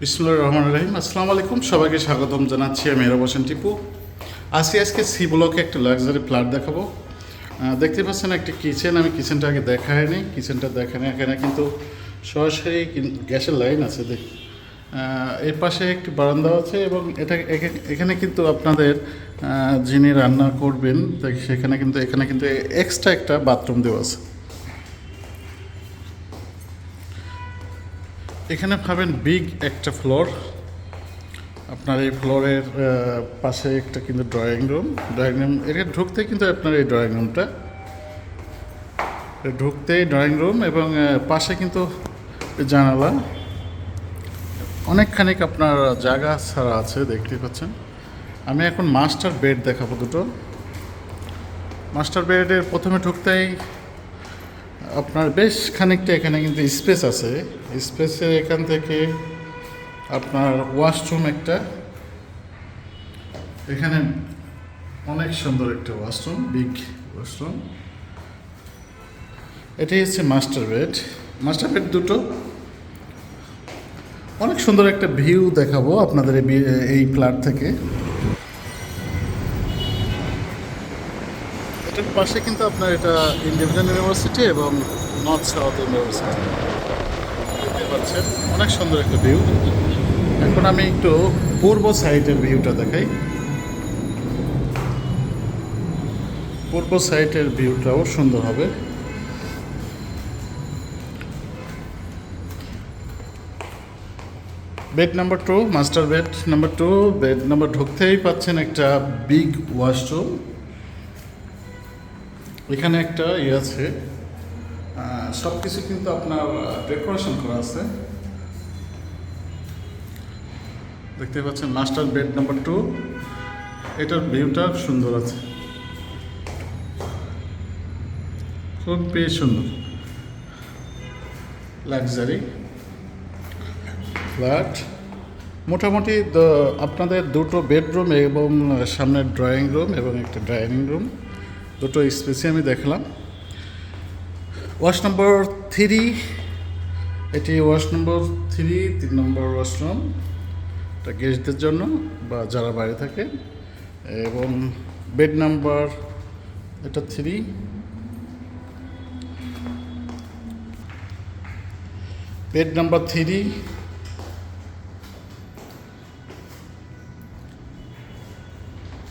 বিসমুল্লাহ রহমান রহিম। আসসালামু আলাইকুম, সবাইকে স্বাগতম জানাচ্ছি আমি এরা হোসেন টিপু। আজকে আজকে সি ব্লকে একটা লাক্সারি ফ্ল্যাট দেখাবো। দেখতে পাচ্ছেন একটা কিচেন আমি কিচেনটা আগে দেখাইনি কিচেনটা দেখা নেই এখানে কিন্তু সরাসরি গ্যাসের লাইন আছে, দেখ। এর পাশে একটি বারান্দা আছে এবং এটা এখানে কিন্তু আপনাদের যিনি রান্না করবেন, দেখ- সেখানে কিন্তু এখানে কিন্তু এক্সট্রা একটা বাথরুম দেওয়া আছে। এখানে পাবেন বিগ একটা ফ্লোর আপনার এই ফ্লোরের পাশে একটা কিন্তু ড্রয়িং রুম ড্রয়িং রুম এটা ঢুকতে কিন্তু আপনার এই ড্রয়িং রুমটা ঢুকতেই ড্রয়িং রুম এবং পাশে কিন্তু জানালা। অনেকখানিক আপনার জায়গা ছাড়া আছে দেখতে পাচ্ছেন। আমি এখন মাস্টার বেড দেখাবো দুটো। মাস্টার বেডের প্রথমে ঢুকতেই আপনার বেশ খানিকটা এখানে কিন্তু স্পেস আছে। স্পেসের এখান থেকে আপনার ওয়াশরুম একটা। এখানে অনেক সুন্দর একটা ওয়াশরুম, বিগ ওয়াশরুম। এটাই হচ্ছে মাস্টার বেড। মাস্টার বেড দুটো। অনেক সুন্দর একটা ভিউ দেখাবো আপনাদের এই ফ্ল্যাট থেকে। এটার পাশে কিন্তু আপনার এটা ইন্ডিভিজুয়াল ইউনিভার্সিটি এবং নর্থ সাউথ ইউনিভার্সিটি। পাচ্ছেন, অনেক সুন্দর একটা ভিউ। এখন আমি একটু পূর্ব সাইডের ভিউটা দেখাই। পূর্ব সাইডের ভিউটাও সুন্দর হবে। Bed number two master bed number two bed number ঢুকতেই পাচ্ছেন একটা বিগ ওয়াশরুম এখানে একটা ইয়ে আছে। সব কিছু কিন্তু আপনার ডেকোরেশন করা আছে। দেখতে পাচ্ছেন মাস্টার বেড নাম্বার টু এটার ভিউটা সুন্দর আছে। খুব বেশ সুন্দর। লাক্সারি ফ্ল্যাট মোটামুটি আপনাদের দুটো বেডরুম এবং সামনের ড্রয়িং রুম এবং একটা ডাইনিং রুম দুটো স্পেসে আমি দেখলাম। ওয়াশ নম্বর থ্রি এটি ওয়াশ নম্বর থ্রি তিন নম্বর ওয়াশরুম এটা গেস্টদের জন্য বা যারা বাইরে থাকে। এবং বেড নাম্বার এটা থ্রি বেড নাম্বার থ্রি